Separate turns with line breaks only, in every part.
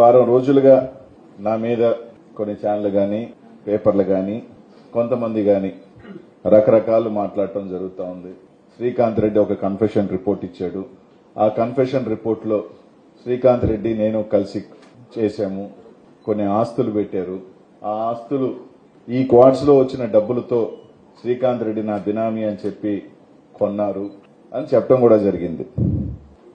వారం రోజులుగా నా మీద కొన్ని ఛానళ్ళు కానీ పేపర్లు కానీ కొంతమంది కానీ రకరకాలు మాట్లాడటం జరుగుతూ ఉంది. శ్రీకాంత్ రెడ్డి ఒక కన్ఫెషన్ రిపోర్ట్ ఇచ్చాడు. ఆ కన్ఫెషన్ రిపోర్ట్లో శ్రీకాంత్ రెడ్డి నేను కలిసి చేశాము. కొన్ని ఆస్తులు పెట్టారు. ఆ ఆస్తులు ఈ క్వార్ట్స్లో వచ్చిన డబ్బులతో శ్రీకాంత్ రెడ్డి నా బినామీ అని చెప్పి కొన్నారు అని చెప్పడం కూడా జరిగింది.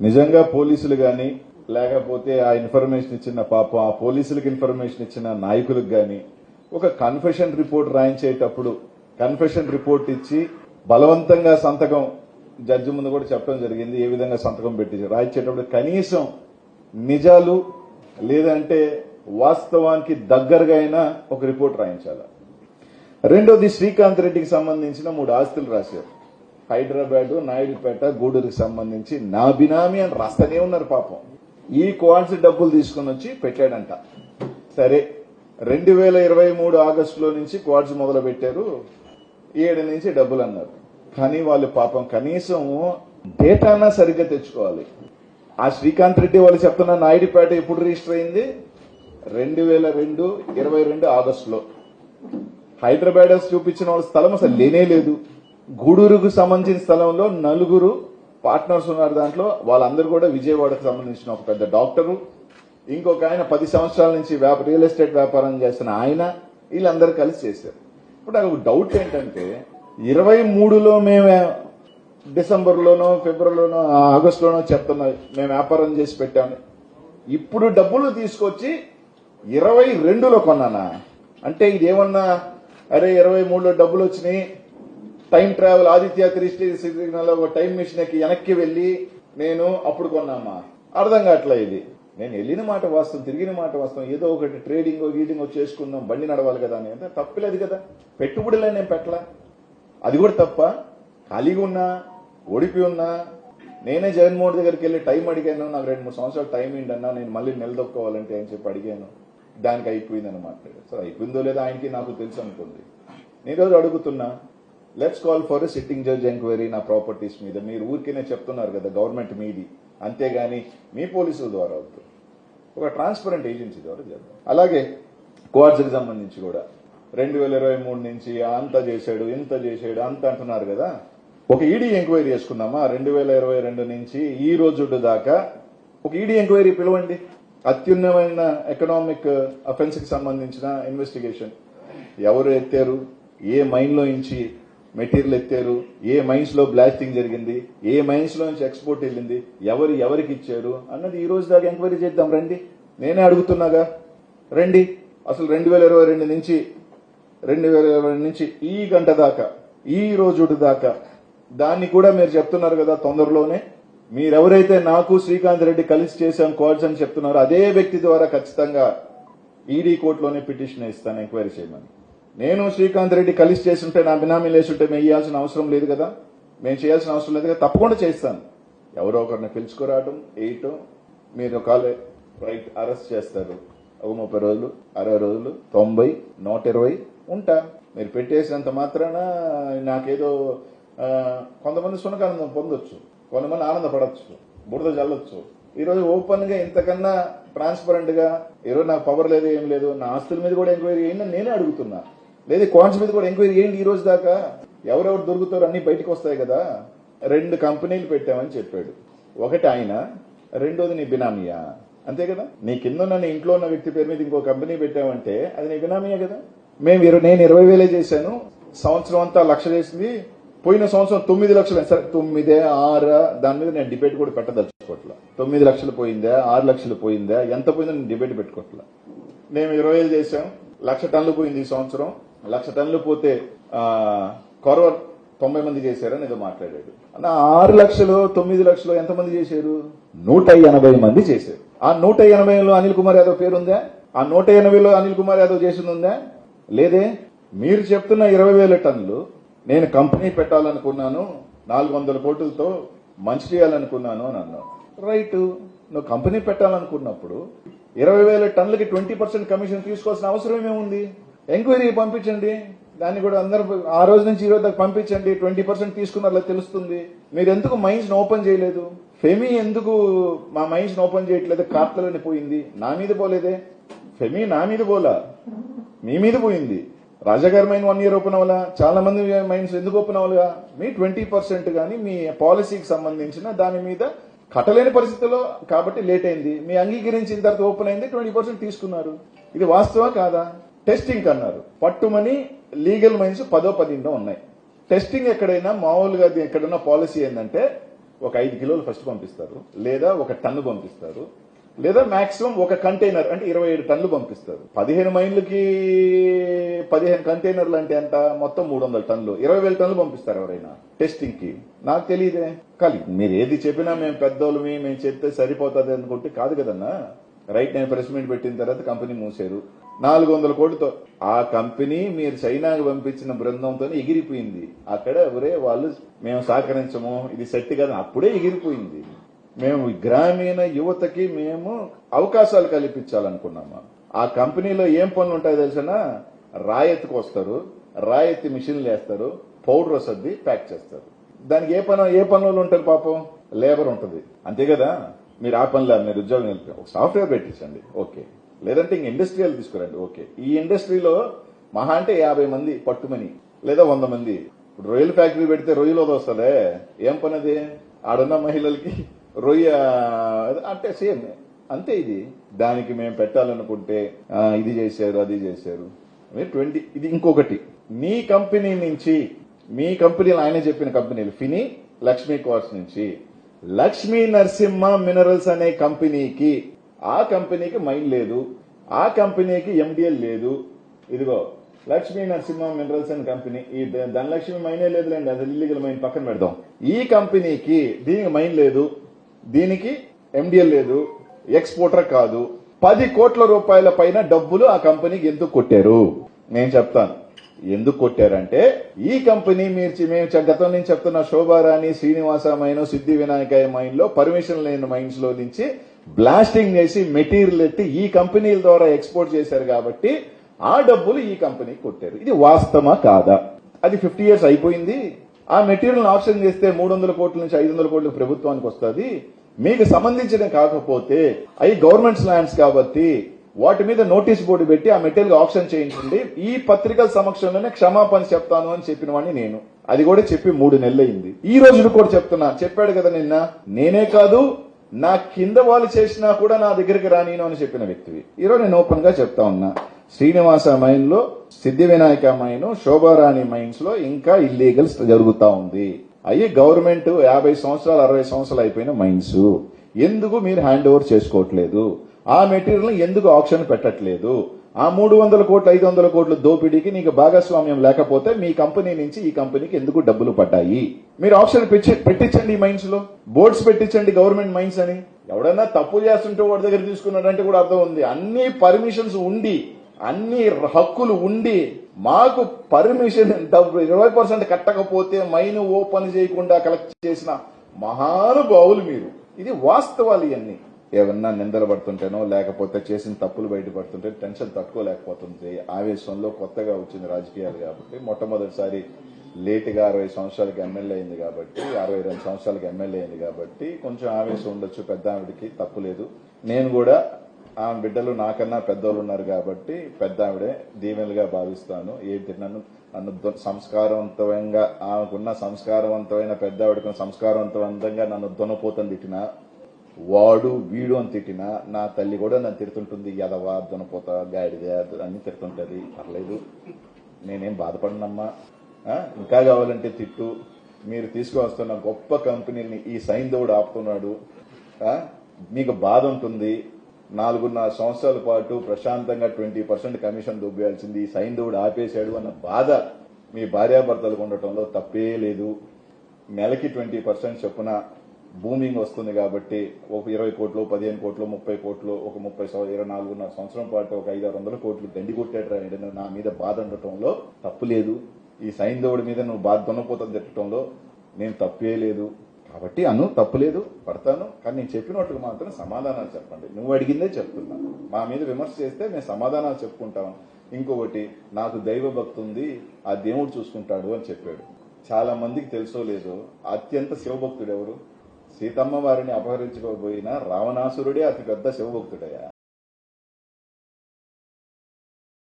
నిజంగా పోలీసులు కానీ లేకపోతే ఆ ఇన్ఫర్మేషన్ ఇచ్చిన పాపం ఆ పోలీసులకు ఇన్ఫర్మేషన్ ఇచ్చిన నాయకులకు కానీ ఒక కన్ఫెషన్ రిపోర్ట్ రాయించేటప్పుడు కన్ఫెషన్ రిపోర్ట్ ఇచ్చి బలవంతంగా సంతకం జడ్జి ముందు కూడా చెప్పడం జరిగింది. ఏ విధంగా సంతకం పెట్టి రాయించేటప్పుడు కనీసం నిజాలు లేదంటే వాస్తవానికి దగ్గరగా అయినా ఒక రిపోర్ట్ రాయించాలి. రెండోది శ్రీకాంత్ రెడ్డికి సంబంధించిన మూడు ఆస్తులు రాశారు. హైదరాబాద్ నాయుడుపేట గూడూరుకు సంబంధించి నా బినామీ అని రాస్తూనే ఉన్నారు పాపం. ఈ క్వాన్స్ డబ్బులు తీసుకుని వచ్చి పెట్టాడంట. సరే రెండు వేల ఇరవై మూడు ఆగస్టులో నుంచి క్వార్ట్స్ మొదలు పెట్టారు ఏడు నుంచి డబ్బులు అన్నారు. కానీ వాళ్ళు పాపం కనీసం డేటానా సరిగ్గా తెచ్చుకోవాలి. ఆ శ్రీకాంత్ రెడ్డి వాళ్ళు చెప్తున్న నాయుడిపేట ఎప్పుడు రిజిస్టర్ అయింది? రెండు వేల రెండు ఇరవై రెండు ఆగస్టులో. హైదరాబాద్ చూపించిన వాళ్ళ స్థలం అసలు లేనే లేదు. గూడూరుకు సంబంధించిన స్థలంలో నలుగురు పార్ట్నర్స్ ఉన్నారు దాంట్లో. వాళ్ళందరూ కూడా విజయవాడకు సంబంధించిన ఒక పెద్ద డాక్టరు. ఇంకొక ఆయన పది సంవత్సరాల నుంచి రియల్ ఎస్టేట్ వ్యాపారం చేసిన ఆయన వీళ్ళందరూ కలిసి చేశారు. ఇప్పుడు నాకు ఒక డౌట్ ఏంటంటే ఇరవై మూడులో మేము డిసెంబర్లోనో ఫిబ్రవరిలోనో ఆగస్టులోనో చెప్తున్నాం మేము వ్యాపారం చేసి పెట్టాము. ఇప్పుడు డబ్బులు తీసుకొచ్చి ఇరవై రెండులో కొన్నానా? అంటే ఇదేమన్నా అరే ఇరవై మూడులో డబ్బులు వచ్చినాయి time travel Aditya three signal ఒక టైం మిషన్ ఎక్కి వెనక్కి వెళ్ళి నేను అప్పుడు కొన్నామా? అర్థం కావట్లే ఇది? నేను వెళ్ళిన మాట వాస్తవం తిరిగిన మాట వాస్తవం ఏదో ఒకటి ట్రేడింగ్ గీడింగ్ చేసుకుందాం బండి నడవాలి కదా అని. అంటే తప్పలేదు కదా. పెట్టుబడిలే నేను పెట్టలా. అది కూడా తప్ప ఖాళీగా ఉన్నా ఓడిపి ఉన్నా నేనే జగన్మోహన్ దగ్గరికి వెళ్ళి టైం అడిగాను నాకు రెండు మూడు సంవత్సరాలు టైం ఏంటన్నా నేను మళ్ళీ నిలదొక్కోవాలంటే అని చెప్పి అడిగాను. దానికి అయిపోయిందని మాట్లాడారు సో అయిపోయిందో లేదో ఆయనకి నాకు తెలుసు అనుకోండి నేను రోజు అడుగుతున్నా let's call for sitting judge enquiry నా ప్రాపర్టీస్ మీద. మీరు ఊరికేనే చెప్తున్నారు కదా గవర్నమెంట్ మీది. అంతేగాని మీ పోలీసుల ద్వారా వద్దు ఒక ట్రాన్స్పరెంట్ ఏజెన్సీ ద్వారా చేద్దాం. అలాగే కోఆర్డ్స్కి సంబంధించి కూడా. రెండు వేల ఇరవై మూడు నుంచి అంత చేశాడు ఇంత చేశాడు అంత అంటున్నారు కదా. ఒక ఈడీ ఎంక్వైరీ చేసుకుందామా రెండు వేల ఇరవై రెండు నుంచి ఈ రోజు దాకా ఒక ఈడీ ఎంక్వైరీ పిలవండి. అత్యున్నమైన ఎకనామిక్ అఫెన్స్కి సంబంధించిన ఇన్వెస్టిగేషన్ ఎవరు ఎత్తారు? ఏ మైండ్లో లో నుంచి మెటీరియల్ ఎత్తారు ఏ మైన్స్లో బ్లాస్టింగ్ జరిగింది ఏ మైన్స్లో నుంచి ఎక్స్పోర్ట్ వెళ్ళింది ఎవరు ఎవరికి ఇచ్చారు అన్నది ఈ రోజు దాకా ఎంక్వైరీ చేద్దాం రండి. నేనే అడుగుతున్నాగా రండి. అసలు రెండు వేల ఇరవై రెండు నుంచి రెండు వేల ఇరవై నుంచి ఈ గంట దాకా ఈ రోజు దాకా దాన్ని కూడా మీరు చెప్తున్నారు కదా తొందరలోనే. మీరెవరైతే నాకు శ్రీకాంత్ రెడ్డి కలిసి చేశాం కోర్స్ అని చెప్తున్నారో అదే వ్యక్తి ద్వారా ఖచ్చితంగా ఈడీ కోర్టులోనే పిటిషన్ ఇస్తాను ఎంక్వైరీ చేయమని. నేను శ్రీకాంత్ రెడ్డి కలిసి చేస్తుంటే నా బినామీ లేచుంటే మేము ఇవ్వాల్సిన అవసరం లేదు కదా? మేము చేయాల్సిన అవసరం లేదు కదా? తప్పకుండా చేస్తాను. ఎవరో ఒకరిని పిలుచుకురావడం వేయటం మీరు ఒకవేళ రైట్ అరెస్ట్ చేస్తారు. ఒక ముప్పై రోజులు అరవై రోజులు తొంభై నూట ఇరవై ఉంటా. మీరు పెట్టేసినంత మాత్రాన నాకేదో కొంతమంది సునకానందం పొందొచ్చు. కొంతమంది ఆనందపడవచ్చు బురద చల్లొచ్చు ఈరోజు ఓపెన్గా ఇంతకన్నా ట్రాన్స్పరెంట్గా ఈరోజు నాకు పవర్ లేదు ఏం లేదు నా ఆస్తుల మీద కూడా ఎంక్వైరీ చేయండి నేనే అడుగుతున్నా. లేదు క్వాంట్స్ మీద కూడా ఎంక్వైరీ ఏంటి ఈ రోజు దాకా. ఎవరెవరు దొరుకుతారో అన్ని బయటకు వస్తాయి కదా. రెండు కంపెనీలు పెట్టామని చెప్పాడు. ఒకటి ఆయన రెండోది నీ బినామీయా? అంతే కదా? నీ కింద ఉన్న నీ ఇంట్లో ఉన్న వ్యక్తి పేరు మీద ఇంకో కంపెనీ పెట్టామంటే అది నీ బినామియా కదా. మేము ఇరవై నేను ఇరవై వేలే చేశాను. సంవత్సరం అంతా లక్ష చేసింది. పోయిన సంవత్సరం తొమ్మిది లక్షలు సరే తొమ్మిదే ఆరు దాని మీద నేను డిబేట్ కూడా పెట్టదలుచుకోవట్లా తొమ్మిది లక్షలు పోయిందా ఆరు లక్షలు పోయిందా ఎంత పోయిందో నేను డిబేట్ పెట్టుకోవట్లా మేము ఇరవై వేలు చేశాం. లక్ష టన్నులు పోయింది ఈ సంవత్సరం. లక్ష టన్నులు పోతే ఆ, కొరవ తొంభై మంది చేశారని ఏదో మాట్లాడాడు. అన్న ఆరు లక్షలు తొమ్మిది లక్షలు ఎంతమంది చేశారు? నూట ఎనభై మంది చేశారు. ఆ నూట ఎనభైలో అనిల్ కుమార్ యాదవ్ పేరుందా? ఆ నూట ఎనభైలో అనిల్ కుమార్ యాదవ్ చేసింది ఉందా లేదే. మీరు చెప్తున్న ఇరవై వేల టన్నులు నేను కంపెనీ పెట్టాలనుకున్నాను నాలుగు వందల కోట్లతో మంచి చేయాలనుకున్నాను అని అన్నావు. రైట్. నువ్వు కంపెనీ పెట్టాలనుకున్నప్పుడు ఇరవై వేల టన్నులకి ట్వంటీ పర్సెంట్ కమిషన్ తీసుకోవాల్సిన అవసరం ఏముంది ఎంక్వైరీ పంపించండి. దాన్ని కూడా అందరూ ఆ రోజు నుంచి ఈ రోజు దాకా పంపించండి. ట్వంటీ పర్సెంట్ తీసుకున్నారో తెలుస్తుంది. మీరు ఎందుకు మైన్స్ ఓపెన్ చేయలేదు? ఫెమి ఎందుకు మా మైన్స్ ఓపెన్ చేయట్లేదు? కార్తలని పోయింది. నా మీద పోలేదే. ఫెమి నా మీద పోలా? మీ మీద పోయింది. రాజాగారి మైన్ వన్ ఇయర్ ఓపెన్ అవ్వాలా? చాలా మంది మైన్స్ ఎందుకు ఓపెన్ అవ్వాలిగా? మీ ట్వంటీ పర్సెంట్ కానీ మీ పాలసీకి సంబంధించిన దాని మీద కట్టలేని పరిస్థితుల్లో కాబట్టి లేట్ అయింది. మీ అంగీకరించిన తర్వాత ఓపెన్ అయింది. ట్వంటీ పర్సెంట్ తీసుకున్నారు. ఇది వాస్తవా కాదా? టెస్టింగ్ అన్నారు. పట్టుమని లీగల్ మైన్స్ పదో పదిండో ఉన్నాయి. టెస్టింగ్ ఎక్కడైనా మామూలుగా అది ఎక్కడైనా పాలసీ ఏంటంటే ఒక ఐదు కిలోలు ఫస్ట్ పంపిస్తారు. లేదా ఒక టన్ను పంపిస్తారు. లేదా మాక్సిమం ఒక కంటైనర్ అంటే ఇరవై ఏడు టన్నులు పంపిస్తారు. పదిహేను మైళ్ళకి పదిహేను కంటైనర్లు అంటే ఎంత? మొత్తం మూడు వందల టన్నులు. ఇరవై వేల టన్నులు పంపిస్తారు ఎవరైనా టెస్టింగ్కి. నాకు తెలియదే. కానీ మీరు ఏది చెప్పినా మేము పెద్దోళ్ళమి మేము చెప్తే సరిపోతుంది అనుకుంటే కాదు కదన్నా. రైట్ నేను ప్రెస్ మీట్ పెట్టిన తర్వాత కంపెనీ మూసారు. నాలుగు వందల కోట్లతో ఆ కంపెనీ మీరు చైనాకు పంపించిన బృందంతో ఎగిరిపోయింది. అక్కడ ఎవరే వాళ్ళు మేము సహకరించము ఇది సెట్ కదా అప్పుడే ఎగిరిపోయింది. మేము గ్రామీణ యువతకి మేము అవకాశాలు కల్పించాలనుకున్నాము? ఆ కంపెనీలో ఏం పనులు ఉంటాయో తెలిసిన? రాయెత్తుకు వస్తారు రాయత్తి మిషన్లు వేస్తారు పౌడర్ సర్ది ప్యాక్ చేస్తారు. దానికి ఏ పని ఏ పనులు ఉంటారు పాపం? లేబర్ ఉంటుంది. అంతే కదా? మీరు ఆ పనిలో మీరు ఉద్యోగం నిలిపి ఒక సాఫ్ట్వేర్ పెట్టించండి. ఓకే లేదంటే ఇంక ఇండస్ట్రియల్ తీసుకురండి. ఓకే ఈ ఇండస్ట్రీలో మహా అంటే యాభై మంది పట్టుమని లేదా వంద మంది. ఇప్పుడు రొయ్యల ఫ్యాక్టరీ పెడితే రొయ్యలు వస్తుందే ఏం పని అది ఆడున్న మహిళలకి రొయ్య అంటే సేమ్ అంతే ఇది. దానికి మేము పెట్టాలనుకుంటే ఇది చేశారు అది చేశారు. ట్వంటీ ఇది ఇంకొకటి. మీ కంపెనీ నుంచి మీ కంపెనీలు ఆయన చెప్పిన కంపెనీలు ఫిని లక్ష్మీ కోర్స్ నుంచి. లక్ష్మీ నరసింహ మినరల్స్ అనే కంపెనీకి ఆ కంపెనీకి మైన్ లేదు ఆ కంపెనీకి ఎండిఎల్ లేదు. ఇదిగో Lakshmi Narasimha minerals and company ఈ ధనలక్ష్మి మైనే లేదులేండి అది ఇల్లీగల్ మైన్ పక్కన పెడదాం. ఈ కంపెనీకి దీనికి మైన్ లేదు దీనికి ఎండిఎల్ లేదు ఎక్స్పోర్టర్ కాదు. పది కోట్ల రూపాయల పైన డబ్బులు ఆ కంపెనీకి ఎందుకు కొట్టారు? నేను చెప్తాను. ఎందుకు కొట్టారంటే ఈ కంపెనీ మీరు మేము గతం నుంచి చెప్తున్న శోభారాణి శ్రీనివాస మైన్ సిద్ధి వినాయక మైన్లో పర్మిషన్ లేని మైన్స్లో నుంచి బ్లాస్టింగ్ చేసి మెటీరియల్ ఎత్తి ఈ కంపెనీల ద్వారా ఎక్స్పోర్ట్ చేశారు కాబట్టి ఆ డబ్బులు ఈ కంపెనీకి కొట్టారు. ఇది వాస్తవమా కాదా? అది ఫిఫ్టీ ఇయర్స్ అయిపోయింది. ఆ మెటీరియల్ ఆప్షన్ చేస్తే మూడు వందల కోట్ల నుంచి ఐదు వందల కోట్లు ప్రభుత్వానికి వస్తుంది. మీకు సంబంధించిన కాకపోతే అవి గవర్నమెంట్స్ ల్యాండ్స్ కాబట్టి వాటి మీద నోటీస్ బోర్డు పెట్టి ఆ మెటీరియల్ ఆప్షన్ చేయించండి ఈ పత్రికల సమక్షంలోనే క్షమాపణ చెప్తాను అని చెప్పిన వాడిని నేను. అది కూడా చెప్పి మూడు నెలలు అయింది ఈ రోజు కూడా చెప్తున్నా. చెప్పాడు కదా నిన్న నేనే కాదు నా కింద వాళ్ళు చేసినా కూడా నా దగ్గరికి రానీను అని చెప్పిన వ్యక్తివి. ఈరోజు నేను ఓపెన్గా చెప్తా ఉన్నా. శ్రీనివాస మైన్లో సిద్ధి వినాయక మైన్ శోభారాణి మైన్స్లో ఇంకా ఇల్లీగల్స్ జరుగుతా ఉంది. అయ్యి గవర్నమెంట్ యాభై సంవత్సరాలు అరవై సంవత్సరాలు అయిపోయిన మైన్స్. ఎందుకు మీరు హ్యాండ్ ఓవర్ చేసుకోవట్లేదు? ఆ మెటీరియల్ ఎందుకు ఆప్షన్ పెట్టట్లేదు? ఆ మూడు వందల కోట్లు ఐదు వందల కోట్లు దోపిడీకి నీకు భాగస్వామ్యం లేకపోతే మీ కంపెనీ నుంచి ఈ కంపెనీకి ఎందుకు డబ్బులు పడ్డాయి? మీరు ఆప్షన్ పెట్టి- పెట్టించండి ఈ మైన్స్లో. బోర్డ్స్ పెట్టించండి గవర్నమెంట్ మైన్స్ అని. ఎవడన్నా తప్పు చేస్తుంటే వాడి దగ్గర తీసుకున్నాడంటే కూడా అర్థం ఉంది. అన్ని పర్మిషన్స్ ఉండి అన్ని హక్కులు ఉండి మాకు పర్మిషన్ డబ్బు ఇరవై పర్సెంట్ కట్టకపోతే మైన్ ఓపెన్ చేయకుండా కలెక్ట్ చేసిన మహానుభావులు మీరు. ఇది వాస్తవాలు ఇవన్నీ. ఏమన్నా నిందలు పడుతుంటేనో లేకపోతే చేసిన తప్పులు బయటపడుతుంటే టెన్షన్ తట్టుకోలేకపోతుంది ఆవేశంలో కొత్తగా వచ్చింది రాజకీయాలు కాబట్టి మొట్టమొదటిసారి లేటుగా అరవై సంవత్సరాలకి ఎమ్మెల్యే అయింది కాబట్టి అరవై రెండు సంవత్సరాలకి ఎమ్మెల్యే అయింది కాబట్టి కొంచెం ఆవేశం ఉండొచ్చు పెద్ద ఆవిడకి తప్పు లేదు. నేను కూడా ఆమె బిడ్డలు నాకన్నా పెద్దోళ్ళు ఉన్నారు కాబట్టి పెద్ద ఆవిడే దీవెనలుగా భావిస్తాను. ఏంటి నన్ను నన్ను సంస్కారవంతమైన సంస్కారవంతంగా ఆమెకున్న సంస్కారవంతమైన పెద్ద ఆవిడకు సంస్కారవంతంగా నన్ను దునపోతం తిట్టినా వాడు వీడు అని తిట్టినా నా తల్లి కూడా నన్ను తిడుతుంటుంది. ఎదవా దునపోత గాడిద అని తిడుతుంటది. పర్లేదు. నేనేం బాధపడనమ్మా. ఇంకా కావాలంటే తిట్టు. మీరు తీసుకువస్తున్న గొప్ప కంపెనీని ఈ సైంధవుడు ఆపుతున్నాడు. మీకు బాధ ఉంటుంది. నాలుగున్నర సంవత్సరాల పాటు ప్రశాంతంగా ట్వంటీ పర్సెంట్ కమిషన్ దుబ్బేయాల్సింది ఈ సైంధవుడు ఆపేశాడు అన్న బాధ మీ భార్యాభర్తలకు ఉండటంలో తప్పే లేదు. నెలకి ట్వంటీ పర్సెంట్ చొప్పున బూమింగ్ వస్తుంది కాబట్టి ఒక ఇరవై కోట్లు పదిహేను కోట్లు ముప్పై కోట్లు ఒక ముప్పై ఇరవై నాలుగున్నర సంవత్సరం పాటు ఒక ఐదు ఆరు వందల కోట్లు దండి కొట్టాడు నా మీద బాధ ఉండటంలో తప్పు లేదు. ఈ సైంధవుడి మీద నువ్వు బాధ దున్నపోతుంది తిట్టడంలో నేను తప్పే లేదు. కాబట్టి అను తప్పులేదు పడతాను. కానీ నేను చెప్పినట్టుగా మాత్రం సమాధానాలు చెప్పండి. నువ్వు అడిగిందే చెప్తున్నా. మా మీద విమర్శ చేస్తే మేము సమాధానాలు చెప్పుకుంటాం. ఇంకొకటి నాకు దైవ భక్తి ఉంది ఆ దేవుడు చూసుకుంటాడు అని చెప్పాడు. చాలా మందికి తెలుసో లేదో అత్యంత శివభక్తుడు ఎవరు? సీతమ్మ వారిని అపహరించుకోబోయిన రావణాసురుడే అతి పెద్ద శివభక్తుడయ్యా.